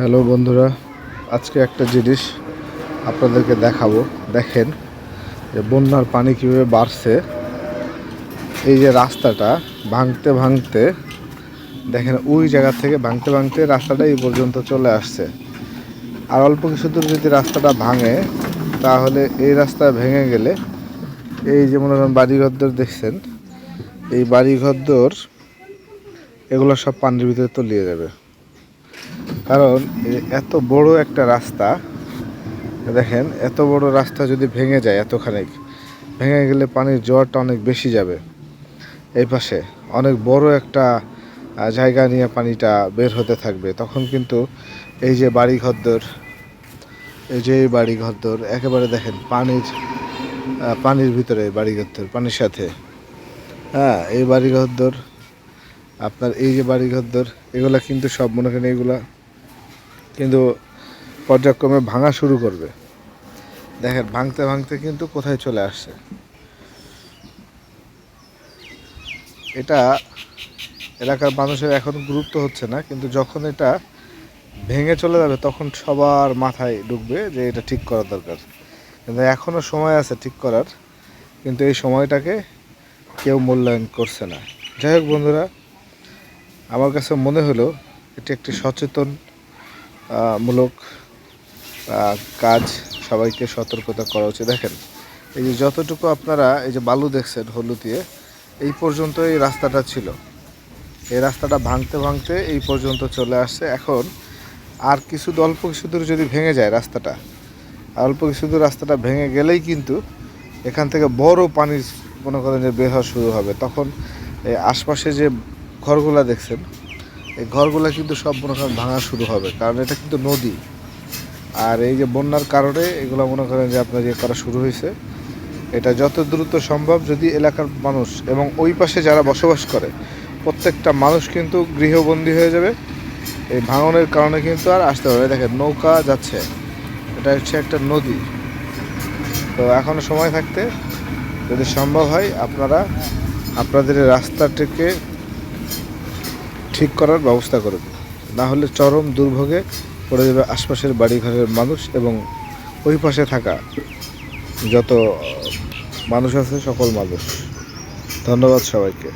Hello বন্ধুরা, আজকে একটা জিনিস আপনাদেরকে দেখাবো। দেখেন যে বন্যার পানি কীভাবে বাড়ছে। এই যে রাস্তাটা ভাঙতে ভাঙতে, দেখেন ওই জায়গা থেকে ভাঙতে ভাঙতে রাস্তাটা এই পর্যন্ত চলে আসছে। আর অল্প কিছু দূর যদি রাস্তাটা ভাঙে, তাহলে এই রাস্তা ভেঙে গেলে, এই যে মনে করেন বাড়িঘরদোর দেখছেন, এই বাড়িঘরদোর, এগুলো সব পানির ভিতরে তলিয়ে যাবে। কারণ এত বড় একটা রাস্তা, দেখেন, এত বড় রাস্তা যদি ভেঙে যায় এতখানি, ভেঙে গেলে পানির জোয়ারটা অনেক বেশি যাবে। এই পাশে অনেক বড় একটা জায়গা নিয়ে পানিটা বের হতে থাকবে। তখন কিন্তু এই যে বাড়ি ঘরদোর এই যে বাড়ি ঘরদোর একেবারে দেখেন পানির পানির ভিতরে বাড়ি ঘরদোর পানির সাথে। হ্যাঁ এই বাড়ি ঘরদোর আপনার এই যে বাড়ি ঘরদোর এগুলা কিন্তু সব মনে করেন এগুলা কিন্তু পর্যায়ক্রমে ভাঙা শুরু করবে। দেখেন, ভাঙতে ভাঙতে কিন্তু কোথায় চলে আসছে? এটা এলাকার মানুষের এখন গুরুত্ব হচ্ছে না, কিন্তু যখন এটা ভেঙে চলে যাবে, তখন সবার মাথায় ঢুকবে যে এটা ঠিক করা দরকার। কিন্তু এখনও সময় আছে ঠিক করার, কিন্তু এই সময়টাকে কেউ মূল্যায়ন করছে না। যাই হোক বন্ধুরা, আমার কাছে মনে হলো এটি একটি সচেতন মূলক কাজ সবাইকে সতর্কতা করা উচিত। দেখেন, এই যে যতটুকু আপনারা এই যে বালু দেখছেন হলুদিয়ে এই পর্যন্ত এই রাস্তাটা ছিল। এই রাস্তাটা ভাঙতে ভাঙতে এই পর্যন্ত চলে আসছে। এখন আর কিছু অল্প কিছু দূর যদি ভেঙে যায় রাস্তাটা, অল্প কিছু দূর রাস্তাটা ভেঙে গেলেই কিন্তু এখান থেকে বড় পানির মনে করেন যে বের হওয়া শুরু হবে। তখন এই আশপাশে যে ঘরগুলা দেখছেন এই ঘরগুলো কিন্তু সব মনে করেন ভাঙা শুরু হবে, কারণ এটা কিন্তু নদী। আর এই যে বন্যার কারণে এগুলো মনে করেন যে আপনার ইয়ে করা শুরু হয়েছে। এটা যত দ্রুত সম্ভব যদি এলাকার মানুষ এবং ওই পাশে যারা বসবাস করে, প্রত্যেকটা মানুষ কিন্তু গৃহবন্দী হয়ে যাবে। এই ভাঙনের কারণে কিন্তু আর আসতে হবে দেখেন, নৌকা যাচ্ছে। এটা হচ্ছে একটা নদী। তো এখনও সময় থাকতে যদি সম্ভব হয়, আপনারা আপনাদের রাস্তাটিকে ঠিক করার ব্যবস্থা করবে না হলে চরম দুর্ভোগে পড়ে যাবে আশপাশের বাড়িঘরের মানুষ এবং ওই পাশে থাকা যত মানুষ আছে, সকল মানুষ। ধন্যবাদ সবাইকে।